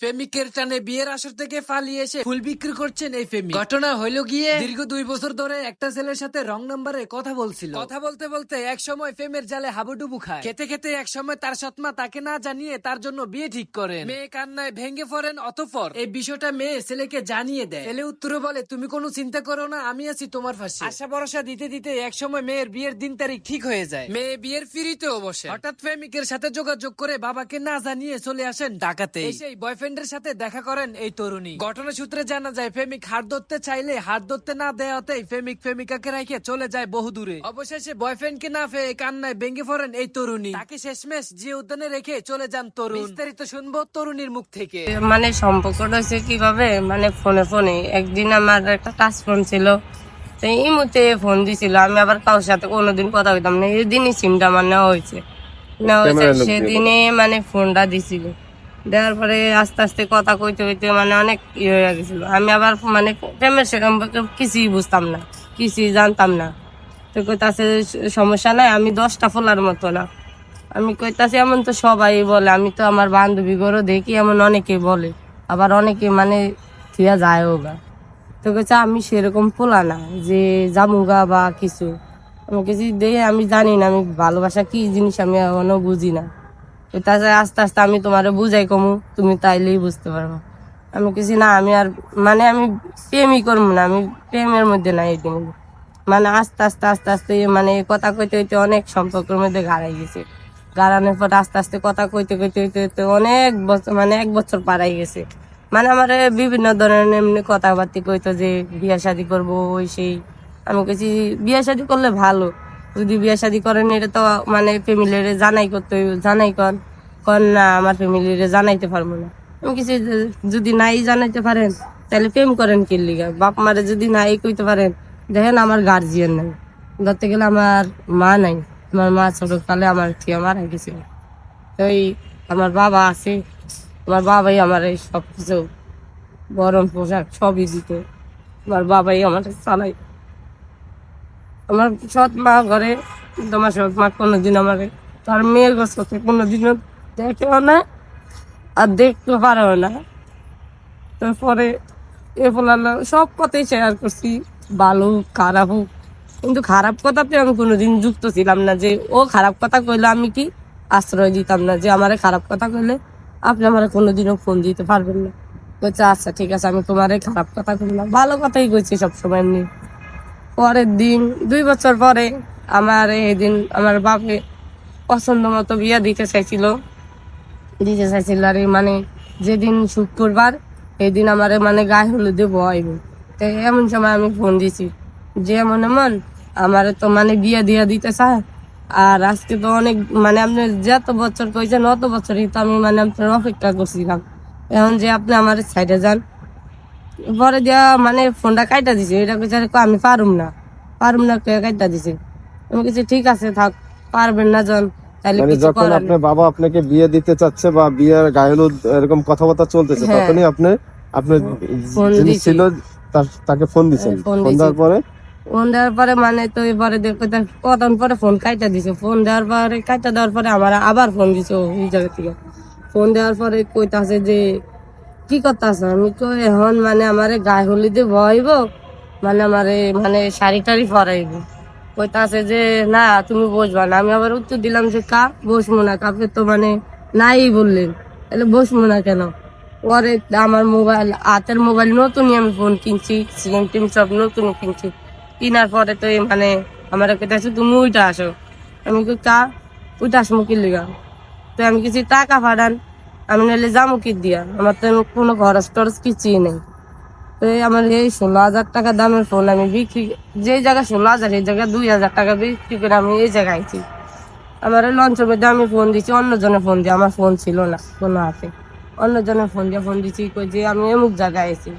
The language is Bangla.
প্রেমিকের টানে বিয়ের আসর থেকে পালিয়ে এসে ফুল বিক্রি করছেন এই প্রেমিক ঘটনা হইল গিয়ে দীর্ঘ দুই বছর ধরে একটা ছেলের সাথে রং নাম্বারে কথা বলছিল। কথা বলতে বলতে এক সময় প্রেমের জালে হাবুডুবু খায়। খেতে খেতে এক সময় তার সৎমা তাকে না জানিয়ে তার জন্য বিয়ে ঠিক করেন। মেয়ে কান্নায় ভেঙে পড়েন অতঃপর এই বিষয়টা মেয়ে ছেলেকে জানিয়ে দেয়। ছেলে উত্তরে বলে তুমি কোনো চিন্তা করো না আমি আছি তোমার পাশে। আশা ভরসা দিতে দিতে এক সময় মেয়ের বিয়ের দিন তারিখ ঠিক হয়ে যায়। মেয়ে বিয়ের ফিরিতেও বসে। হঠাৎ প্রেমিকের সাথে যোগাযোগ করে বাবাকে না জানিয়ে চলে আসেন ডাকাতে সেই বয়ফ্রেন্ডের সাথে দেখা করেন এই তরুণী। ঘটনা সূত্রে জানা যায় প্রেমিক হাত ধরতে চাইলে হাত ধরতে না দেওয়াতেই প্রেমিক প্রেমিকাকে রেখে চলে যায় বহু দূরে। অবশেষে বয়ফ্রেন্ডকে না পেয়ে কান্নায় ভেঙে পড়েন এই তরুণী। তাকে শেষমেশ যে উদ্যানে রেখে চলে যান তরুণ। বিস্তারিত শুনব তরুণীর মুখ থেকে। মানে সম্পর্কটা হচ্ছে কীভাবে? মানে ফোনে ফোনে। একদিন আমার একটা টাচ ফোন ছিল তো এই মুহূর্তে ফোন দিছিল। আমি আবার কারোর সাথে কোনোদিন কথা বলতাম না। এই দিনই সিমটা আমার নেওয়া হয়েছে। নেওয়া হয়েছে সেদিনে মানে ফোনটা দিছিল। দেওয়ার পরে আস্তে আস্তে কথা কইতে কইতে মানে অনেক ইয়ে হয়ে গেছিল। আমি আবার মানে প্রেমের সে সম্পর্কে কিছুই বুঝতাম না, কিছুই জানতাম না। তো কইতাছে, সমস্যা নাই, আমি দশটা ফোলার মতো না। আমি কইতাছি, এমন তো সবাই বলে, আমি তো আমার বান্ধবী গরো দেখি, এমন অনেকে বলে। আবার অনেকে মানে থিয়া যায়ও গা তো কইছে, আমি সেরকম পোলা না যে জামুগা বা কিছু। আমি কিছু দিয়ে, আমি জানি না, আমি ভালোবাসা কি জিনিস আমি এখনও বুঝি না। তাছাড়া আস্তে আস্তে আমি তোমারে বুঝাই কমু, তুমি তাইলেই বুঝতে পারব। আমি কিছু না, আমি আর মানে আমি প্রেমই করব না, আমি প্রেমের মধ্যে নাই এই মানে আস্তে আস্তে আস্তে আস্তে মানে কথা কইতে হইতে অনেক সম্পর্কের মধ্যে গাড়াই গেছে। গাড়ানোর পর আস্তে আস্তে কথা কইতে কইতে হইতে হইতে অনেক বছর মানে এক বছর পারাই গেছে। মানে আমার বিভিন্ন ধরনের এমনি কথাবার্তা কইতো যে বিয়া শাদি করব, ওই সেই। আমি কইছি, বিয়া শাদি করলে ভালো। যদি বিয়া শাদি করেন, এটা তো মানে ফ্যামিলির জানাই করতে জানাই কন কন না, আমার ফ্যামিলির জানাইতে পারব না। আমি কিছু যদি নাই জানাইতে পারেন, তাহলে প্রেম করেন কি লিগা? বাপ মারে যদি নাই কইতে পারেন, দেখেন আমার গার্জিয়ান নাই। ধরতে গেলে আমার মা নাই। আমার মা ছোটকালে আমার থেকে মারা গেছে। তো এই আমার বাবা আছে। আমার বাবাই আমার এই সব কিছু গরম পোশাক সবই দিত। আমার বাবাই আমার চালাই আমার সৎ মা ঘরে কিন্তু আমার সৎ মা কোনোদিন আমার তার মেয়ের কাছে কোনোদিনও দেখেও না আর দেখতে পারেও না। তারপরে এ ফলালো সব কথাই শেয়ার করছি ভালো হোক, খারাপ হোক কিন্তু খারাপ কথাতে আমি কোনোদিন যুক্ত ছিলাম না যে ও খারাপ কথা কইলে আমি কি আশ্রয় দিতাম না যে আমারে খারাপ কথা কইলে আপনি আমার কোনোদিনও ফোন দিতে পারবেন না। বলছে আচ্ছা ঠিক আছে আমি তোমারে খারাপ কথা কইলাম। ভালো কথাই কইছি সবসময় এমনি পরের দিন, দুই বছর পরে আমার এই দিন আমার বাপে পছন্দ মতো বিয়া দিতে চাইছিল। দিতে চাইছিল আর মানে যেদিন শুক্রবার এই দিন আমার মানে গায়ে হলুদে বয়ব তো এমন সময় আমি ফোন দিছি, যে এমন এমন আমার তো মানে বিয়া দিয়া দিতে চায়। আর আজকে তো অনেক মানে আপনি যত বছর কইছেন অত বছরই তো আমি মানে আপনার অপেক্ষা করছিলাম। এখন যে আপনি আমার সাইডে যান পরে দিয়া মানে ফোনটা কাইটা দিছে এটা কই আমি পারুম না। পারুম না কে কাইটা দিছে? আমি কিছু ঠিক আছে থাক পারবেন না জন মানে যখন আপনার বাবা আপনাকে বিয়ে দিতে চাচ্ছে বা বিয়ের গায়ন এরকম কথাবার্তা চলতেছে হ্যাঁ। তখনই আপনি আপনার ফোন যিনি ছিল তাকে ফোন দিছেন। হ্যাঁ, ফোন দেওয়ার পরে? ফোন দেওয়ার পরে মানে তো এবারে কতক্ষণ পরে ফোন কাইটা দিছে। ফোন দেওয়ার পরে কাইটা দেওয়ার পরে আমার আবার ফোন দিছে ওই জায়গা থেকে। ফোন দেওয়ার পরে কইতাছে যে কি করতেছ আমি তো এখন মানে আমারে গায়ে হলিদে বইব মানে আমারে মানে শাড়ি টাড়ি পরাইব। কইতাছে যে, না, তুমি বসবা না। আমি আবার উত্তর দিলাম যে, কা? বসবো না। কাপে তো মানে নাই বললেন তাহলে বসবো না কেন? পরে আমার মোবাইল, হাতের মোবাইল নতুনই আমি ফোন কিনছি সিম টিম সব নতুন কিনছি। কিনার পরে তো মানে আমার কেটেছে তুমি উইটা আসো। আমি কা? উইটা আসব কি তো আমি কিছু টাকা পাঠান। আমি নাহলে যাব কি দিয়া? আমার তো কোনো খরচ টরচ কিছুই নেই। তো আমার এই ষোলো হাজার টাকা দামের ফোন আমি বিক্রি যে জায়গায় ষোলো হাজার, এই জায়গায় দুই হাজার টাকা বিক্রি করে আমি এই জায়গায় আইছি। আমার এই লঞ্চের মধ্যে আমি ফোন দিচ্ছি অন্যজনে ফোন দিয়ে, আমার ফোন ছিল না কোনো হাতে। অন্যজনের ফোন দিয়ে ফোন দিচ্ছি যে আমি এমুক জায়গায় আছি